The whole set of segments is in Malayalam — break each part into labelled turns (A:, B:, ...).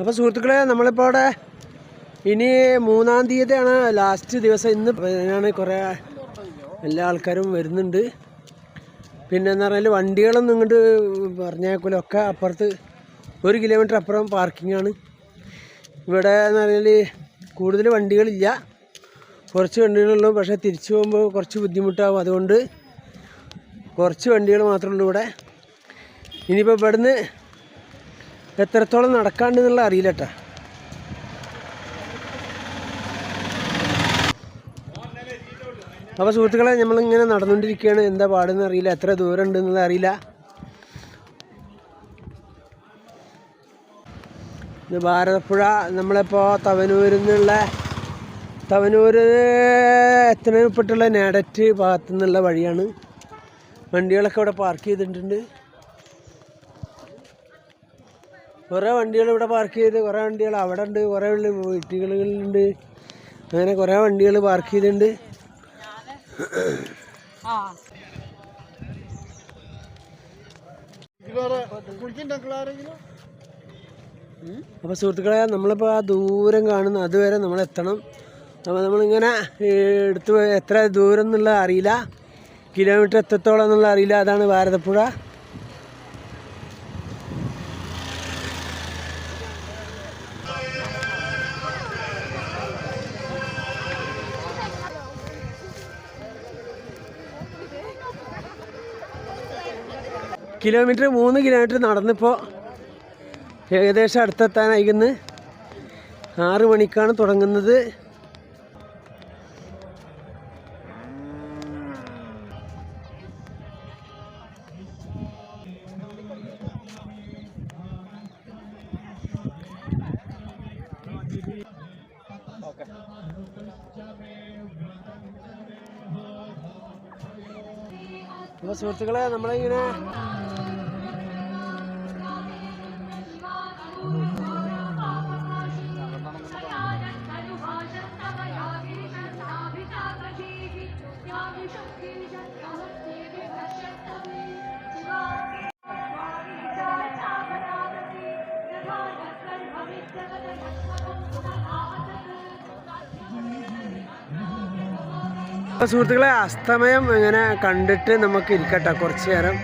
A: അപ്പോൾ സുഹൃത്തുക്കളെ നമ്മളിപ്പോൾ അവിടെ ഇനി മൂന്നാം തീയതിയാണ് ലാസ്റ്റ് ദിവസം. ഇന്ന് ഞാൻ കുറേ എല്ലാ ആൾക്കാരും വരുന്നുണ്ട്. പിന്നെ എന്ന് പറഞ്ഞാൽ വണ്ടികളൊന്നും ഇങ്ങോട്ട് പറഞ്ഞേക്കൂല. ഒക്കെ അപ്പുറത്ത് ഒരു കിലോമീറ്റർ അപ്പുറം പാർക്കിംഗ് ആണ്. ഇവിടെ എന്ന് പറഞ്ഞാൽ കൂടുതൽ വണ്ടികളില്ല. കുറച്ച് വണ്ടികളുള്ളൂ പക്ഷേ തിരിച്ചു പോകുമ്പോൾ കുറച്ച് ബുദ്ധിമുട്ടാവും. അതുകൊണ്ട് കുറച്ച് വണ്ടികൾ മാത്രമേ ഉള്ളൂ ഇവിടെ. ഇനിയിപ്പോൾ ഇവിടുന്ന് എത്രത്തോളം നടക്കാണ്ടെന്നുള്ള അറിയില്ല കേട്ടോ അപ്പോൾ സുഹൃത്തുക്കളെ നമ്മളിങ്ങനെ നടന്നുകൊണ്ടിരിക്കുകയാണ്. എന്താ പാടെന്ന് അറിയില്ല. എത്ര ദൂരം ഉണ്ടെന്നുള്ളത് അറിയില്ല. ഇത് ഭാരതപ്പുഴ നമ്മളിപ്പോൾ തവനൂരിൽ നിന്നുള്ള തവനൂർ എത്തനപ്പെട്ടുള്ള നേടറ്റ് ഭാഗത്തു നിന്നുള്ള വഴിയാണ്. വണ്ടികളൊക്കെ ഇവിടെ പാർക്ക് ചെയ്തിട്ടുണ്ട്. കുറേ വണ്ടികൾ ഇവിടെ പാർക്ക് ചെയ്ത് കുറേ വണ്ടികൾ അവിടെ ഉണ്ട് കുറേ വീട്ടുകളിലുണ്ട്. അങ്ങനെ കുറേ വണ്ടികൾ പാർക്ക് ചെയ്തിട്ടുണ്ട്. അപ്പോൾ സുഹൃത്തുക്കളെ നമ്മളിപ്പോൾ ആ ദൂരം കാണുന്ന അതുവരെ നമ്മൾ എത്തണം അപ്പോൾ നമ്മളിങ്ങനെ എടുത്ത് എത്ര ദൂരം എന്നുള്ളത് അറിയില്ല. കിലോമീറ്റർ എത്രത്തോളം എന്നുള്ള അറിയില്ല. അതാണ് ഭാരതപ്പുഴ. കിലോമീറ്റർ മൂന്ന് കിലോമീറ്റർ നടന്നിപ്പോൾ ഏകദേശം അടുത്തെത്താനായിക്കുന്ന്. ആറ് മണിക്കാണ് തുടങ്ങുന്നത്. സുഹൃത്തുക്കളെ നമ്മളിങ്ങനെ അപ്പോൾ സുഹൃത്തുക്കളെ അസ്തമയം ഇങ്ങനെ കണ്ടിട്ട് നമുക്ക് ഇരിക്കട്ടെ കുറച്ച് നേരം.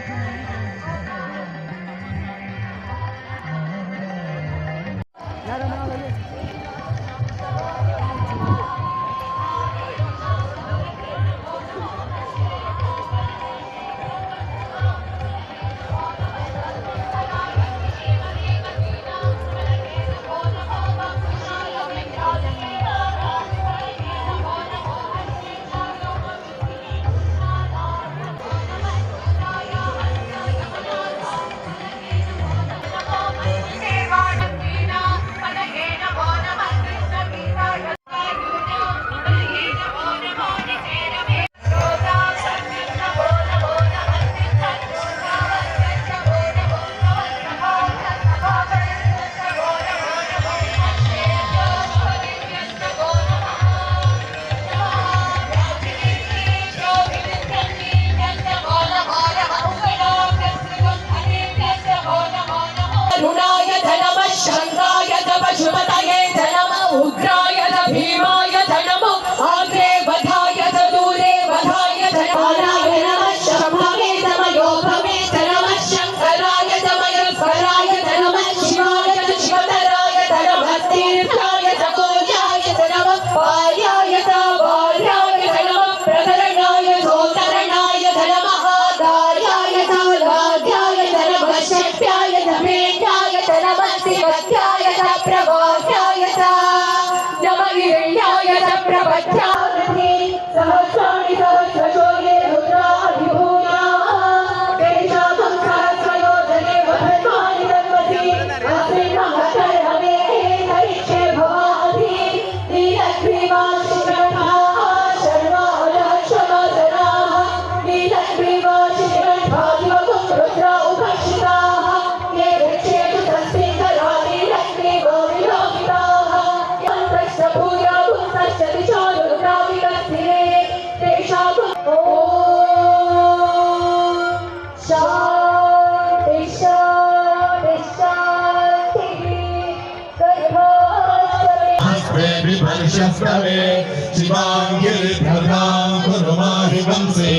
B: राधा गुरुमाहि वंशे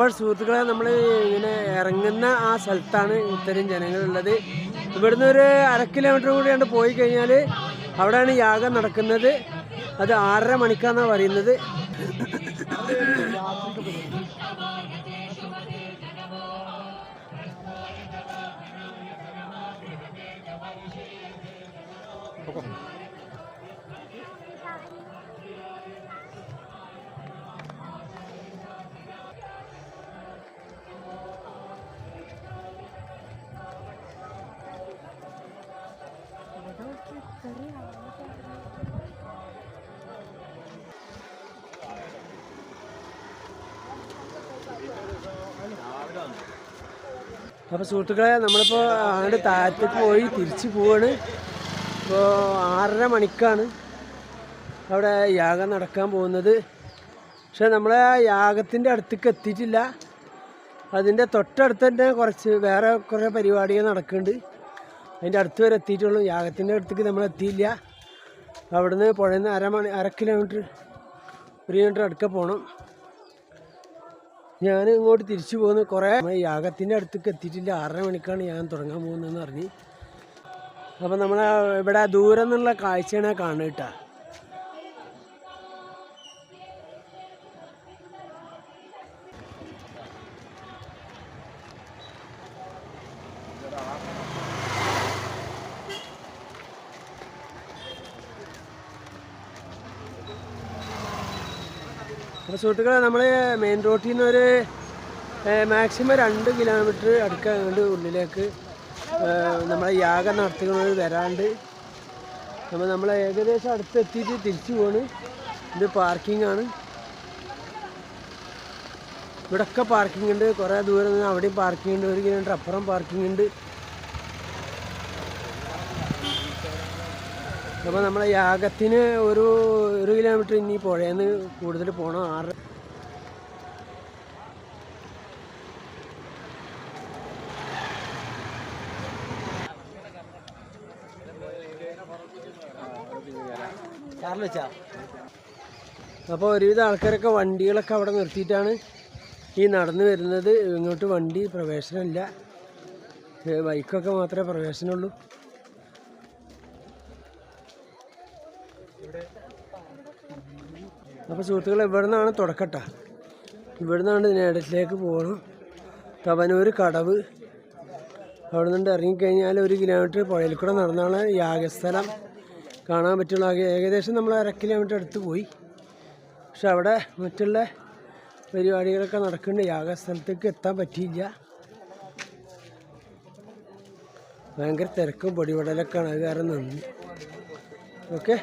A: അപ്പോൾ സുഹൃത്തുക്കളെ നമ്മൾ ഇങ്ങനെ ഇറങ്ങുന്ന ആ സ്ഥലത്താണ് ഇത്തരം ജനങ്ങളുള്ളത് ഇവിടുന്ന് ഒരു അര കിലോമീറ്റർ കൂടി പോയി കഴിഞ്ഞാൽ അവിടെയാണ് യാഗം നടക്കുന്നത്. അത് ആറര മണിക്കാന്നാണ് പറയുന്നത്. അപ്പോൾ സുഹൃത്തുക്കളെ നമ്മളിപ്പോൾ അങ്ങോട്ട് താഴത്തേക്ക് പോയി തിരിച്ചു പോവാണ്. ഇപ്പോൾ ആറര മണിക്കാണ് അവിടെ യാഗം നടക്കാൻ പോകുന്നത്. പക്ഷെ നമ്മളെ ആ യാഗത്തിന്റെ അടുത്തേക്ക് എത്തിയിട്ടില്ല. അതിന്റെ തൊട്ടടുത്ത് തന്നെ കുറച്ച് വേറെ കുറേ പരിപാടികൾ നടക്കുന്നുണ്ട്. അതിന്റെ അടുത്ത് വരെ എത്തിയിട്ടുള്ളൂ. യാഗത്തിന്റെ അടുത്തേക്ക് നമ്മൾ എത്തിയില്ല. അവിടുന്ന് പുഴയിൽ നിന്ന് അരമണി അര കിലോമീറ്റർ ഒരു കിലോമീറ്റർ അടുക്ക പോകണം ഞാൻ ഇങ്ങോട്ട് തിരിച്ചു പോകുന്നു കുറേ യാഗത്തിന്റെ അടുത്തേക്ക് എത്തിയിട്ടില്ല. ആറര മണിക്കാണ് ഞാൻ തുടങ്ങാൻ പോകുന്നതെന്ന് പറഞ്ഞ്. അപ്പം നമ്മൾ ഇവിടെ ദൂരം നിന്നുള്ള കാഴ്ചയാണ് കാണുക കേട്ടാ. അപ്പോൾ സുഹൃത്തുക്കളെ നമ്മൾ മെയിൻ റോട്ടിൽ നിന്ന് ഒരു മാക്സിമം രണ്ട് കിലോമീറ്റർ അടുക്കാണ്ട് ഉള്ളിലേക്ക് നമ്മളെ യാഗം നടത്തുന്നത് വരാണ്ട്. അപ്പോൾ നമ്മൾ ഏകദേശം അടുത്തെത്തിയിട്ട് തിരിച്ചു പോണ്. ഇത് പാർക്കിംഗ് ആണ്. ഇവിടൊക്കെ പാർക്കിംഗ് ഉണ്ട്. കുറേ ദൂരം നിന്ന് അവിടെയും പാർക്കിംഗ് ഉണ്ട്. ഒരു കിലോമീറ്റർ അപ്പുറം പാർക്കിംഗ് ഉണ്ട്. അപ്പോൾ നമ്മളെ യാഗത്തിന് ഒരു ഒരു കിലോമീറ്റർ ഇനി പുഴയെന്ന് കൂടുതൽ പോകണം ആറ് അപ്പോൾ ഒരുവിധ ആൾക്കാരൊക്കെ വണ്ടികളൊക്കെ അവിടെ നിർത്തിയിട്ടാണ് ഈ നടന്നു വരുന്നത്. ഇങ്ങോട്ട് വണ്ടി പ്രവേശനമില്ല. ബൈക്കൊക്കെ മാത്രമേ പ്രവേശനമുള്ളൂ. അപ്പോൾ സുഹൃത്തുക്കളെ ഇവിടെ നിന്നാണ് തുടക്കട്ട ഇവിടെ നിന്നാണ് പോകണം തവനൂർ കടവ്. അവിടെ നിന്ന് ഇറങ്ങിക്കഴിഞ്ഞാൽ ഒരു കിലോമീറ്റർ പുഴയിൽ കൂടെ നടന്നാണ് യാഗസ്ഥലം. കാണാൻ പറ്റുള്ള ഏകദേശം നമ്മൾ അര കിലോമീറ്റർ അടുത്ത് പോയി. പക്ഷെ അവിടെ മറ്റുള്ള പരിപാടികളൊക്കെ നടക്കുന്നുണ്ട്. യാഗസ്ഥലത്തേക്ക് എത്താൻ പറ്റിയില്ല. ഭയങ്കര തിരക്കും പൊടിപടലൊക്കെയാണ് അത് കാരണം നന്ദി. ഓക്കെ?